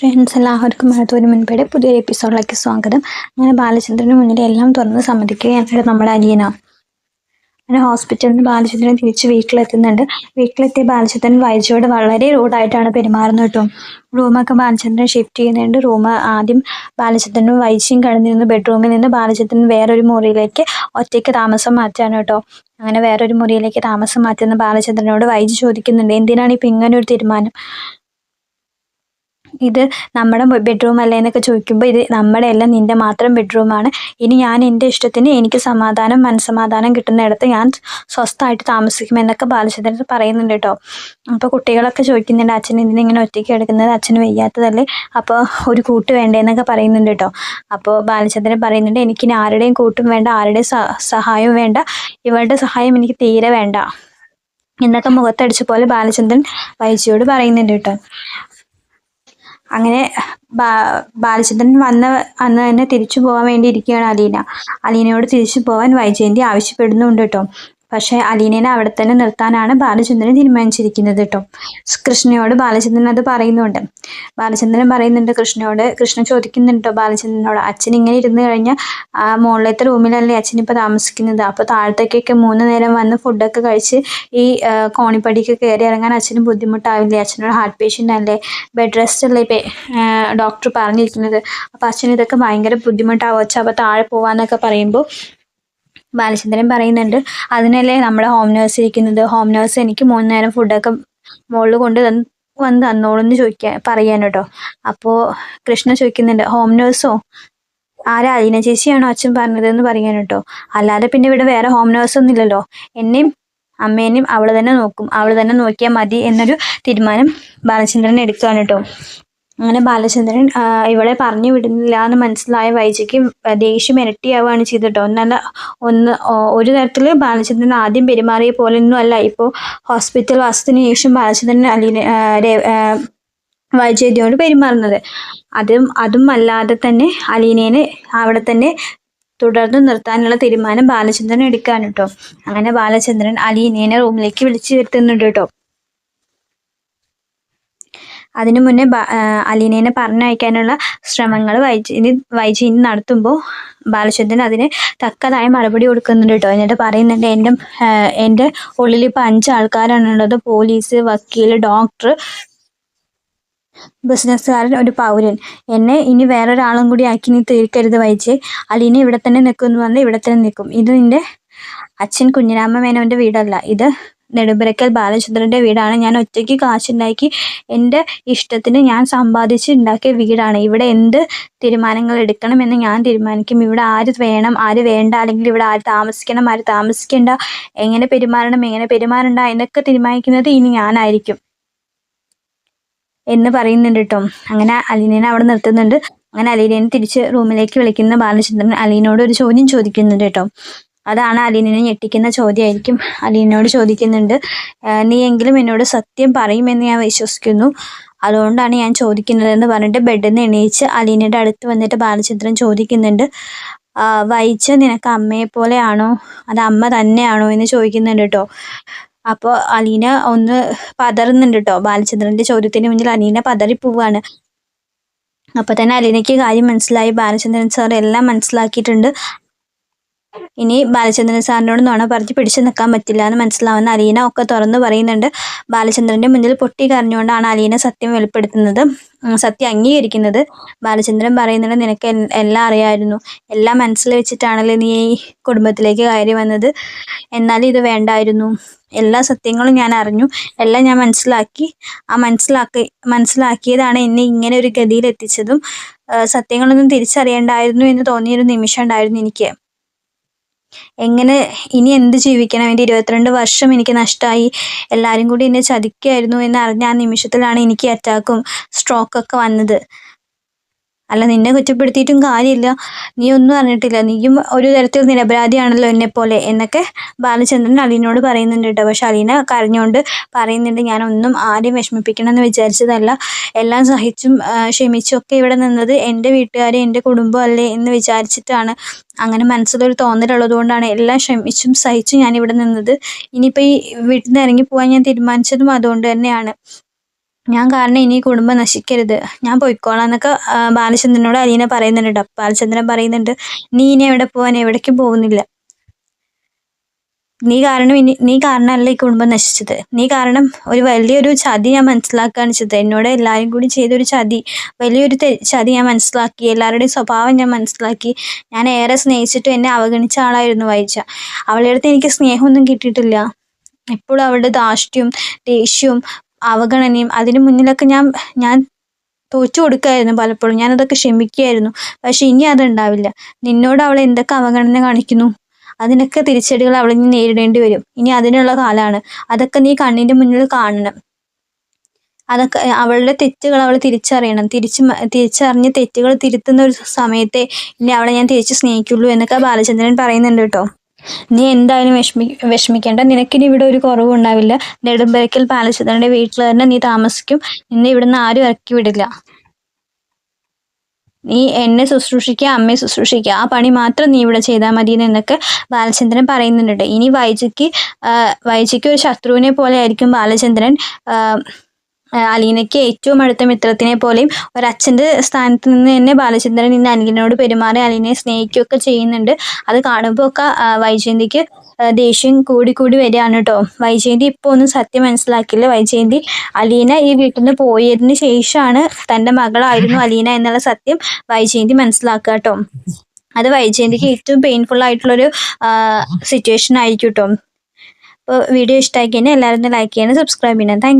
Friends എല്ലാവർക്കും മഴത്തോരു മുൻപേടെ പുതിയൊരു എപ്പിസോഡിലേക്ക് സ്വാഗതം. അങ്ങനെ ബാലചന്ദ്രന് മുന്നിൽ എല്ലാം തുറന്ന് സമ്മതിക്കുകയാണ് നമ്മുടെ അനിയന അങ്ങനെ ഹോസ്പിറ്റലിൽ നിന്ന് ബാലചന്ദ്രൻ തിരിച്ച് വീട്ടിലെത്തുന്നുണ്ട്. വീട്ടിലെത്തിയ ബാലചന്ദ്രൻ വൈജയോട് വളരെ റൂഡായിട്ടാണ് പെരുമാറുന്നത് കേട്ടോ. റൂമൊക്കെ ബാലചന്ദ്രൻ ഷിഫ്റ്റ് ചെയ്യുന്നുണ്ട്. റൂം ആദ്യം ബാലചന്ദ്രനും വൈജിയും കിടന്നിരുന്ന ബെഡ്റൂമിൽ നിന്ന് ബാലചന്ദ്രൻ വേറൊരു മുറിയിലേക്ക് ഒറ്റയ്ക്ക് താമസം മാറ്റാണ് കേട്ടോ. അങ്ങനെ വേറൊരു മുറിയിലേക്ക് താമസം മാറ്റുന്ന ബാലചന്ദ്രനോട് വൈജ് ചോദിക്കുന്നുണ്ട്. എന്തിനാണ് ഇപ്പം ഇങ്ങനെ ഒരു തീരുമാനം? ഇത് നമ്മുടെ ബെഡ്റൂം അല്ലേ എന്നൊക്കെ ചോദിക്കുമ്പോൾ ഇത് നമ്മുടെ അല്ല നിന്റെ മാത്രം ബെഡ്റൂമാണ് ഇനി ഞാൻ എന്റെ ഇഷ്ടത്തിന് എനിക്ക് സമാധാനം മനസ്സമാധാനം കിട്ടുന്നിടത്ത് ഞാൻ സ്വസ്ഥമായിട്ട് താമസിക്കുമെന്നൊക്കെ ബാലചന്ദ്രൻ പറയുന്നുണ്ട് കേട്ടോ. അപ്പോൾ കുട്ടികളൊക്കെ ചോദിക്കുന്നുണ്ട് അച്ഛൻ ഇതിനിങ്ങനെ ഒറ്റയ്ക്ക് എടുക്കുന്നത് അച്ഛന് വയ്യാത്തതല്ലേ? അപ്പോൾ ഒരു കൂട്ട് വേണ്ടേന്നൊക്കെ പറയുന്നുണ്ട് കേട്ടോ. അപ്പോൾ ബാലചന്ദ്രൻ പറയുന്നുണ്ട് എനിക്കിനി ആരുടെയും കൂട്ടും വേണ്ട ആരുടെയും സഹായവും വേണ്ട. ഇവളുടെ സഹായം എനിക്ക് തീരെ വേണ്ട. എന്നൊക്കെ മുഖത്തടിച്ച പോലെ ബാലചന്ദ്രൻ വൈജിയോട് പറയുന്നുണ്ട് കേട്ടോ. അങ്ങനെ ബാലചന്ദ്രൻ വന്ന അന്ന് തന്നെ തിരിച്ചു പോകാൻ വേണ്ടി ഇരിക്കുകയാണ് അലീന. അലീനയോട് തിരിച്ചു പോകാൻ വൈജയന്തി ആവശ്യപ്പെടുന്നുണ്ട് കേട്ടോ. പക്ഷേ അലീനേനെ അവിടെ തന്നെ നിർത്താനാണ് ബാലചന്ദ്രൻ തീരുമാനിച്ചിരിക്കുന്നത് കേട്ടോ കൃഷ്ണയോട് ബാലചന്ദ്രൻ അത് പറയുന്നുണ്ട്. ബാലചന്ദ്രൻ പറയുന്നുണ്ട് കൃഷ്ണയോട് കൃഷ്ണൻ ചോദിക്കുന്നുണ്ടോ ബാലചന്ദ്രനോട് അച്ഛൻ ഇങ്ങനെ ഇരുന്ന് കഴിഞ്ഞാൽ ആ മുകളിലത്തെ റൂമിലല്ലേ അച്ഛൻ ഇപ്പോൾ താമസിക്കുന്നത്? അപ്പോൾ താഴത്തേക്കൊക്കെ മൂന്ന് നേരം വന്ന് ഫുഡൊക്കെ കഴിച്ച് ഈ കോണിപ്പടിക്ക് കയറി ഇറങ്ങാൻ അച്ഛന് ബുദ്ധിമുട്ടാവില്ലേ? അച്ഛനോട് ഹാർട്ട് പേഷ്യന്റ് അല്ലേ? ബെഡ് റെസ്റ്റ് അല്ലേ ഡോക്ടർ പറഞ്ഞിരിക്കുന്നത്? അപ്പോൾ അച്ഛൻ ഇതൊക്കെ ഭയങ്കര ബുദ്ധിമുട്ടാവും. അച്ഛൻ അപ്പോൾ താഴെ പോകാന്നൊക്കെ പറയുമ്പോൾ ബാലചന്ദ്രൻ പറയുന്നുണ്ട്. അതിനല്ലേ നമ്മളെ ഹോം നേഴ്സ് ഇരിക്കുന്നത്? ഹോം നേഴ്സ് എനിക്ക് മൂന്ന് നേരം ഫുഡൊക്കെ മുകളിൽ കൊണ്ട് തന്ന് വന്ന് തന്നോളെന്ന് ചോദിക്കാൻ പറയാൻ കേട്ടോ. അപ്പോൾ കൃഷ്ണ ചോദിക്കുന്നുണ്ട് ഹോം നേഴ്സോ ആരാ? അലീന ചേച്ചിയാണോ അച്ഛൻ പറഞ്ഞതെന്ന് പറയാൻ കേട്ടോ. അല്ലാതെ പിന്നെ ഇവിടെ വേറെ ഹോം നേഴ്സ് ഒന്നും ഇല്ലല്ലോ. എന്നെയും അമ്മേനെയും അവൾ തന്നെ നോക്കും. അവൾ തന്നെ നോക്കിയാൽ മതി എന്നൊരു തീരുമാനം ബാലചന്ദ്രൻ എടുക്കുകയാണ് കേട്ടോ. അങ്ങനെ ബാലചന്ദ്രൻ ഇവളെ പറഞ്ഞു വിടുന്നില്ല എന്ന് മനസ്സിലായ വൈജയ്ക്ക് ദേഷ്യം ഇരട്ടിയാവുകയാണ് ചെയ്തിട്ടോ ഒന്നല്ല ഒന്ന് ഒരു തരത്തിൽ ബാലചന്ദ്രൻ ആദ്യം പെരുമാറിയ പോലെ ഒന്നും അല്ല. ഇപ്പോൾ ഹോസ്പിറ്റൽ വാസത്തിന് ശേഷം ബാലചന്ദ്രൻ അലീന വൈജയതിയോട് പെരുമാറുന്നത്. അതും അതും അല്ലാതെ തന്നെ അലീനേനെ അവിടെ തന്നെ തുടർന്ന് നിർത്താനുള്ള തീരുമാനം ബാലചന്ദ്രൻ എടുക്കാൻ കേട്ടോ അങ്ങനെ ബാലചന്ദ്രൻ അലീനേനെ റൂമിലേക്ക് വിളിച്ചു വരുത്തുന്നുണ്ട് കേട്ടോ അതിനു മുന്നേ അലീനേനെ പറഞ്ഞയക്കാനുള്ള ശ്രമങ്ങൾ വൈജി വൈജീനി നടത്തുമ്പോൾ ബാലചന്ദ്രൻ അതിന് തക്കതായ മറുപടി കൊടുക്കുന്നുണ്ട് കേട്ടോ. എന്നിട്ട് പറയുന്നുണ്ട് എന്റെ എന്റെ ഉള്ളിൽ ഇപ്പോൾ അഞ്ച് ആൾക്കാരാണുള്ളത്. പോലീസ് വക്കീൽ ഡോക്ടർ ബിസിനസ്സുകാരൻ ഒരു പൗരൻ. എന്നെ ഇനി വേറൊരാളും കൂടി ആക്കി നീ തീർക്കരുത് വൈജയ് അലീന ഇവിടെ തന്നെ നിൽക്കുമെന്ന് പറഞ്ഞാൽ ഇവിടെ തന്നെ നിൽക്കും. ഇത് നിന്റെ അച്ഛൻ കുഞ്ഞിരാമ മേനോന്റെ വീടല്ല. ഇത് നെടുമ്പരക്കൽ ബാലചന്ദ്രന്റെ വീടാണ്. ഞാൻ ഒറ്റയ്ക്ക് കാശുണ്ടാക്കി എന്റെ ഇഷ്ടത്തിന് ഞാൻ സമ്പാദിച്ച് ഉണ്ടാക്കിയ വീടാണ്. ഇവിടെ എന്ത് തീരുമാനങ്ങൾ എടുക്കണമെന്ന് ഞാൻ തീരുമാനിക്കും. ഇവിടെ ആര് വേണം ആര് വേണ്ട അല്ലെങ്കിൽ ഇവിടെ ആര് താമസിക്കണം ആര് താമസിക്കേണ്ട എങ്ങനെ പെരുമാറണം എങ്ങനെ പെരുമാറണ്ട എന്നൊക്കെ തീരുമാനിക്കുന്നത് ഇനി ഞാനായിരിക്കും എന്ന് പറയുന്നുണ്ട് കേട്ടോ അങ്ങനെ അലീനേനെ അവിടെ നിർത്തുന്നുണ്ട്. അങ്ങനെ അലീനേനെ തിരിച്ച് റൂമിലേക്ക് വിളിക്കുന്ന ബാലചന്ദ്രൻ അലീനോട് ഒരു ചോദ്യം ചോദിക്കുന്നുണ്ട് കേട്ടോ അതാണ് അലീനിനെ ഞെട്ടിക്കുന്ന ചോദ്യമായിരിക്കും. അലീനോട് ചോദിക്കുന്നുണ്ട് നീ എങ്കിലും എന്നോട് സത്യം പറയുമെന്ന് ഞാൻ വിശ്വസിക്കുന്നു. അതുകൊണ്ടാണ് ഞാൻ ചോദിക്കുന്നതെന്ന് പറഞ്ഞിട്ട് ബെഡിൽ നിന്ന് എണീച്ച് അലീനയുടെ അടുത്ത് വന്നിട്ട് ബാലചന്ദ്രൻ ചോദിക്കുന്നുണ്ട് വൈച്ച നിനക്ക് അമ്മയെ പോലെയാണോ? അത് അമ്മ തന്നെയാണോ? എന്ന് ചോദിക്കുന്നുണ്ട് കേട്ടോ അപ്പോൾ അലീന ഒന്ന് പതറുന്നുണ്ട് കേട്ടോ ബാലചന്ദ്രന്റെ ചോദ്യത്തിന് മുന്നിൽ അലീന പതറിപ്പോവാണ്. അപ്പോൾ തന്നെ അലീനയ്ക്ക് കാര്യം മനസ്സിലായി. ബാലചന്ദ്രൻ സാർ എല്ലാം മനസ്സിലാക്കിയിട്ടുണ്ട്. ഇനി ബാലചന്ദ്രൻ സാറിനോട് നോണ പറഞ്ഞ് പിടിച്ചു നിൽക്കാൻ പറ്റില്ല എന്ന് മനസ്സിലാവുന്ന അലീന ഒക്കെ തുറന്നു പറയുന്നുണ്ട്. ബാലചന്ദ്രന്റെ മുന്നിൽ പൊട്ടി കരഞ്ഞുകൊണ്ടാണ് അലീന സത്യം വെളിപ്പെടുത്തുന്നത്. സത്യം അംഗീകരിക്കുന്നത്. ബാലചന്ദ്രൻ പറയുന്നുണ്ട് നിനക്ക് എല്ലാം അറിയായിരുന്നു. എല്ലാം മനസ്സിൽ വെച്ചിട്ടാണല്ലോ നീ ഈ കുടുംബത്തിലേക്ക് കയറി വന്നത്. എന്നാലും ഇത് വേണ്ടായിരുന്നു. എല്ലാ സത്യങ്ങളും ഞാൻ അറിഞ്ഞു. എല്ലാം ഞാൻ മനസ്സിലാക്കി. ആ മനസ്സിലാക്കി മനസ്സിലാക്കിയതാണ് എന്നെ ഇങ്ങനെ ഒരു ഗതിയിൽ എത്തിച്ചതും സത്യങ്ങളൊന്നും തിരിച്ചറിയേണ്ടായിരുന്നു എന്ന് തോന്നിയൊരു നിമിഷം ഉണ്ടായിരുന്നു എനിക്ക്. എങ്ങനെ ഇനി എന്ത് ജീവിക്കണം എന്റെ ഇരുപത്തിരണ്ട് വർഷം എനിക്ക് നഷ്ടമായി എല്ലാവരും കൂടി എന്നെ ചതിക്കുകയായിരുന്നു എന്ന് അറിഞ്ഞ ആ നിമിഷത്തിലാണ് എനിക്ക് അറ്റാക്കും സ്ട്രോക്കൊക്കെ വന്നത്. അല്ല നിന്നെ കുറ്റപ്പെടുത്തിയിട്ടും കാര്യമില്ല. നീ ഒന്നും അറിഞ്ഞിട്ടില്ല. നീയും ഒരു തരത്തിൽ നിരപരാധിയാണല്ലോ എന്നെപ്പോലെ എന്നൊക്കെ ബാലചന്ദ്രൻ അലീനോട് പറയുന്നുണ്ട് കേട്ടോ. പക്ഷെ അലീന കരഞ്ഞുകൊണ്ട് പറയുന്നുണ്ട് ഞാനൊന്നും ആരെയും വിഷമിപ്പിക്കണം എന്ന് വിചാരിച്ചതല്ല. എല്ലാം സഹിച്ചും ക്ഷമിച്ചും ഒക്കെ ഇവിടെ നിന്നത് എന്റെ വീട്ടുകാരെ എന്റെ കുടുംബം അല്ലേ എന്ന് വിചാരിച്ചിട്ടാണ്. അങ്ങനെ മനസ്സിലൊരു തോന്നലുള്ളത് കൊണ്ടാണ് എല്ലാം ക്ഷമിച്ചും സഹിച്ചും ഞാനിവിടെ നിന്നത്. ഇനിയിപ്പോൾ ഈ വീട്ടിൽ നിന്ന് ഇറങ്ങി പോകാൻ ഞാൻ തീരുമാനിച്ചതും അതുകൊണ്ട് തന്നെയാണ്. ഞാൻ കാരണം ഇനി കുടുംബം നശിക്കരുത്. ഞാൻ പോയിക്കോളാം എന്നൊക്കെ ബാലചന്ദ്രനോട് അലീന പറയുന്നുണ്ട് കേട്ടോ ബാലചന്ദ്രൻ പറയുന്നുണ്ട് നീ ഇനി എവിടെ പോവാൻ എവിടേക്കും പോകുന്നില്ല. നീ കാരണം ഇനി നീ കാരണമല്ല ഈ കുടുംബം നശിച്ചത്. നീ കാരണം ഒരു വലിയൊരു ചതി ഞാൻ മനസ്സിലാക്കുകയാണ് ചെയ്തത്. എന്നോട് എല്ലാവരും കൂടി ചെയ്തൊരു ചതി വലിയൊരു ചതി ഞാൻ മനസ്സിലാക്കി. എല്ലാവരുടെയും സ്വഭാവം ഞാൻ മനസ്സിലാക്കി. ഞാൻ ഏറെ സ്നേഹിച്ചിട്ടും എന്നെ അവഗണിച്ച ആളായിരുന്നു വായിച്ച അവളുടെ അടുത്ത് എനിക്ക് സ്നേഹമൊന്നും കിട്ടിയിട്ടില്ല. എപ്പോഴും അവളുടെ ദാഷ്ട്യം ദേഷ്യവും അവഗണനയും അതിന് മുന്നിലൊക്കെ ഞാൻ ഞാൻ തോറ്റു കൊടുക്കായിരുന്നു പലപ്പോഴും. ഞാൻ അതൊക്കെ ക്ഷമിക്കുകയായിരുന്നു. പക്ഷെ ഇനി അതുണ്ടാവില്ല. നിന്നോട് അവളെ എന്തൊക്കെ അവഗണന കാണിക്കുന്നു? അതിനൊക്കെ തിരിച്ചടികൾ അവൾ ഇനി നേരിടേണ്ടി വരും. ഇനി അതിനുള്ള കാലമാണ് അതൊക്കെ നീ കണ്ണിന്റെ മുന്നിൽ കാണണം. അതൊക്കെ അവളുടെ തെറ്റുകൾ അവൾ തിരിച്ചറിയണം. തിരിച്ച് തിരിച്ചറിഞ്ഞ് തെറ്റുകൾ തിരുത്തുന്ന ഒരു സമയത്തെ ഇനി അവളെ ഞാൻ തിരിച്ച് സ്നേഹിക്കുള്ളൂ എന്നൊക്കെ ബാലചന്ദ്രൻ പറയുന്നുണ്ട് കേട്ടോ. നീ എന്തായാലും വിഷമി വിഷമിക്കേണ്ട. നിനക്കിനി ഇവിടെ ഒരു കുറവും ഉണ്ടാവില്ല നെടുമ്പരക്കൽ ബാലചന്ദ്രന്റെ വീട്ടിൽ തന്നെ നീ താമസിക്കും. നിന്നെ ഇവിടുന്ന് ആരും ഇറക്കി വിടില്ല. നീ എന്നെ ശുശ്രൂഷിക്കുക അമ്മയെ ശുശ്രൂഷിക്കുക ആ പണി മാത്രം നീ ഇവിടെ ചെയ്താൽ മതി എന്നൊക്കെ ബാലചന്ദ്രൻ പറയുന്നുണ്ട്. ഇനി വൈജിക്ക് വൈജയ്ക്ക് ഒരു ശത്രുവിനെ പോലെ ആയിരിക്കും ബാലചന്ദ്രൻ. അലീനയ്ക്ക് ഏറ്റവും അടുത്ത മിത്രത്തിനെ പോലെയും ഒരച്ഛന്റെ സ്ഥാനത്ത് നിന്ന് തന്നെ ബാലചന്ദ്രൻ ഇന്ന് അലീനയോട് പെരുമാറി അലീനയെ സ്നേഹിക്കുകയൊക്കെ ചെയ്യുന്നുണ്ട്. അത് കാണുമ്പോൾ ഒക്കെ വൈജയന്തിക്ക് ദേഷ്യം കൂടി കൂടി വരികയാണ് കേട്ടോ. വൈജയന്തി ഇപ്പോൾ ഒന്നും സത്യം മനസ്സിലാക്കില്ല വൈജയന്തി അലീന ഈ വീട്ടിൽ നിന്ന് പോയതിന് ശേഷമാണ് തന്റെ മകളായിരുന്നു അലീന എന്നുള്ള സത്യം വൈജയന്തി മനസ്സിലാക്കുക കേട്ടോ. അത് വൈജയന്തിക്ക് ഏറ്റവും പെയിൻഫുൾ ആയിട്ടുള്ളൊരു സിറ്റുവേഷൻ ആയിരിക്കും കേട്ടോ. അപ്പോൾ വീഡിയോ ഇഷ്ടമായി കഴിഞ്ഞാൽ എല്ലാവരും ലൈക്ക് ചെയ്യണം സബ്സ്ക്രൈബ് ചെയ്യണം. താങ്ക്